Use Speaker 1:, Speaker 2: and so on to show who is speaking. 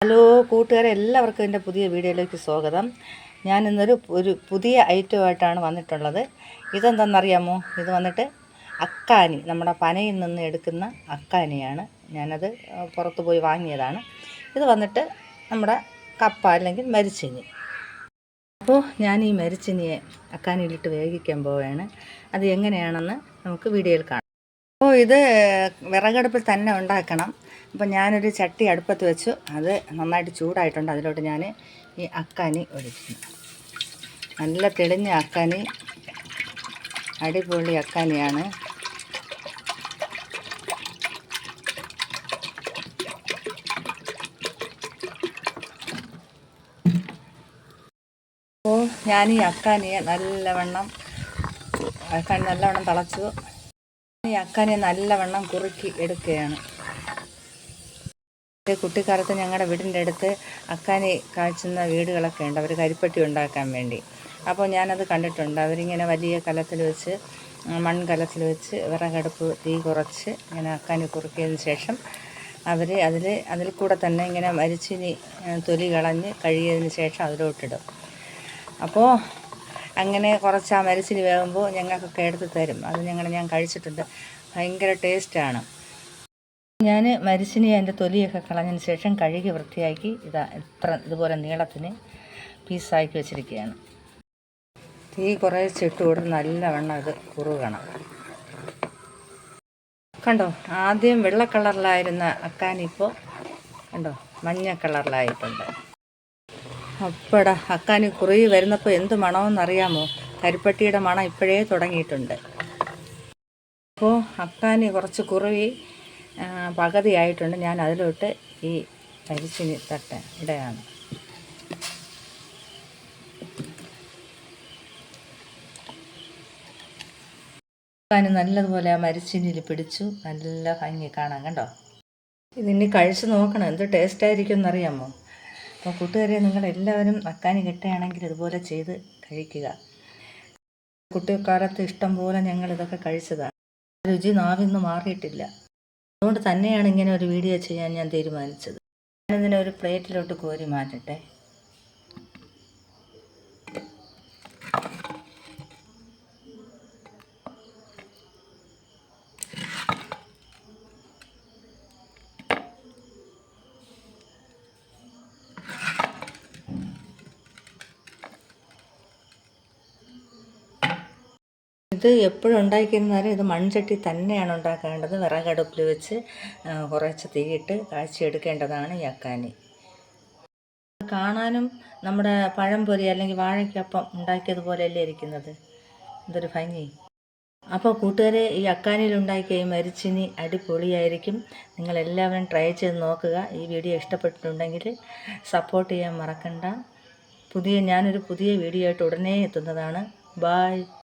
Speaker 1: Hello കൂട്ടുകാരെ എല്ലാവർക്കും എന്റെ പുതിയ വീഡിയോയിലേക്ക് സ്വാഗതം. ഞാൻ ഇന്നൊരു ഒരു പുതിയ ഐറ്റമായിട്ടാണ് വന്നിട്ടുള്ളത്. ഇതെന്തെന്നറിയാമോ? ഇത് വന്നിട്ട് അക്കാനി നമ്മുടെ പനയിൽ നിന്ന് എടുക്കുന്ന അക്കാനിയാണ്. ഞാനത് പുറത്തു പോയി വാങ്ങിയതാണ്. ഇത് വന്നിട്ട് നമ്മുടെ കപ്പ അല്ലെങ്കിൽ മരിച്ചിനി. അപ്പോൾ ഞാൻ ഈ മരിച്ചിനിയെ അക്കാനിയിലിട്ട് വേവിക്കാൻ പോവുകയാണ്. അത് എങ്ങനെയാണെന്ന് നമുക്ക് വീഡിയോയിൽ കാണാം. അപ്പോൾ ഇത് വിറകടുപ്പിൽ തന്നെ ഉണ്ടാക്കണം. അപ്പോൾ ഞാനൊരു ചട്ടി അടുപ്പത്ത് വെച്ചു. അത് നന്നായിട്ട് ചൂടായിട്ടുണ്ട്. അതിലോട്ട് ഞാൻ ഈ അക്കാനി ഒഴിക്കുന്നു. നല്ല തെളിഞ്ഞ അക്കാനി അടിപൊളി അക്കാനിയാണ്. അപ്പോൾ ഞാൻ ഈ അക്കാനിയെ നല്ലവണ്ണം അക്കാനി നല്ലവണ്ണം തിളച്ചു. ഈ അക്കാനിയെ നല്ലവണ്ണം കുറുക്കി എടുക്കുകയാണ്. കുട്ടിക്കാലത്ത് ഞങ്ങളുടെ വീടിന്റെ അടുത്ത് അക്കാനി കാഴ്ചുന്ന വീടുകളൊക്കെ ഉണ്ട്. അവർ കരിപ്പട്ടി ഉണ്ടാക്കാൻ വേണ്ടി. അപ്പോൾ ഞാനത് കണ്ടിട്ടുണ്ട്. അവരിങ്ങനെ വലിയ കലത്തിൽ വെച്ച് മൺകലത്തിൽ വെച്ച് വിറകടുപ്പ് തീ കുറച്ച് ഇങ്ങനെ അക്കാനി കുറുക്കിയതിന് ശേഷം അവർ അതിൽ അതിൽ കൂടെ തന്നെ ഇങ്ങനെ മരിച്ചിനി തൊലി കളഞ്ഞ് കഴുകിയതിന് ശേഷം അതിലോട്ടിടും. അപ്പോൾ അങ്ങനെ കുറച്ച് ആ മരിച്ചിനി വേകുമ്പോൾ ഞങ്ങൾക്കൊക്കെ എടുത്ത് തരും. അത് ഞങ്ങൾ ഞാൻ കഴിച്ചിട്ടുണ്ട്. ഭയങ്കര ടേസ്റ്റാണ്. ഞാൻ മരിച്ചിനി അതിന്റെ തൊലിയൊക്കെ കളഞ്ഞതിന് ശേഷം കഴുകി വൃത്തിയാക്കി ഇതാ ഇത്ര ഇതുപോലെ നീളത്തിന് പീസാക്കി വെച്ചിരിക്കുകയാണ്. തീ കുറേ നല്ല നല്ലവണ്ണം ഇത് കുറുകണം. കണ്ടോ? ആദ്യം വെള്ള കളറിലായിരുന്ന അക്കാനിപ്പോൾ കണ്ടോ? മഞ്ഞ കളറിലായിട്ടുണ്ട്. അപ്പടാ അക്കാനി കുറുകി വരുന്നപ്പോൾ എന്ത് മണമെന്നറിയാമോ കരിപ്പട്ടിയുടെ മണം ഇപ്പോഴേ തുടങ്ങിയിട്ടുണ്ട്. അപ്പോൾ അക്കാനി കുറച്ച് കുറുകി പകുതിയായിട്ടുണ്ട്. ഞാൻ അതിലോട്ട് ഈ അരിച്ചിനി തട്ട. ഇടയാണ് നല്ലതുപോലെ ആ മരിച്ചിനിയിൽ പിടിച്ചു. നല്ല ഭംഗി കാണാം കണ്ടോ? ഇതിനി കഴിച്ചു നോക്കണം. എന്ത് ടേസ്റ്റ് ആയിരിക്കും എന്നറിയാമോ? അപ്പോൾ കൂട്ടുകാരെ നിങ്ങളെല്ലാവരും അക്കാനി കിട്ടുകയാണെങ്കിൽ ഇതുപോലെ ചെയ്ത് കഴിക്കുക. കുട്ടിക്കാലത്ത് ഇഷ്ടം പോലെ ഞങ്ങൾ ഇതൊക്കെ കഴിച്ചതാണ്. രുചി നാവിന്ന് മാറിയിട്ടില്ല. അതുകൊണ്ട് തന്നെയാണ് ഇങ്ങനെ ഒരു വീഡിയോ ചെയ്യാൻ ഞാൻ തീരുമാനിച്ചത്. ഞാനിതിനെ ഒരു പ്ലേറ്റിലോട്ട് കോരി മാറ്റട്ടെ. ഇത് എപ്പോഴും ഉണ്ടാക്കിയിരുന്നാലും ഇത് മൺചട്ടി തന്നെയാണ് ഉണ്ടാക്കേണ്ടത്. വിറകടുപ്പിൽ വെച്ച് കുറച്ച് തീയിട്ട് കാഴ്ചയെടുക്കേണ്ടതാണ് ഈ അക്കാനി. കാണാനും നമ്മുടെ പഴംപൊരി അല്ലെങ്കിൽ വാഴയ്ക്കപ്പം ഉണ്ടാക്കിയതുപോലെയല്ലേ ഇരിക്കുന്നത്? ഇതൊരു ഭംഗി. അപ്പോൾ കൂട്ടുകാരെ ഈ അക്കാനിയിൽ ഉണ്ടാക്കിയ ഈ മരിച്ചിനി അടിപൊളിയായിരിക്കും. നിങ്ങളെല്ലാവരും ട്രൈ ചെയ്ത് നോക്കുക. ഈ വീഡിയോ ഇഷ്ടപ്പെട്ടിട്ടുണ്ടെങ്കിൽ സപ്പോർട്ട് ചെയ്യാൻ മറക്കണ്ട. പുതിയ ഞാനൊരു പുതിയ വീഡിയോ ആയിട്ട് ഉടനെ എത്തുന്നതാണ്. ബായ്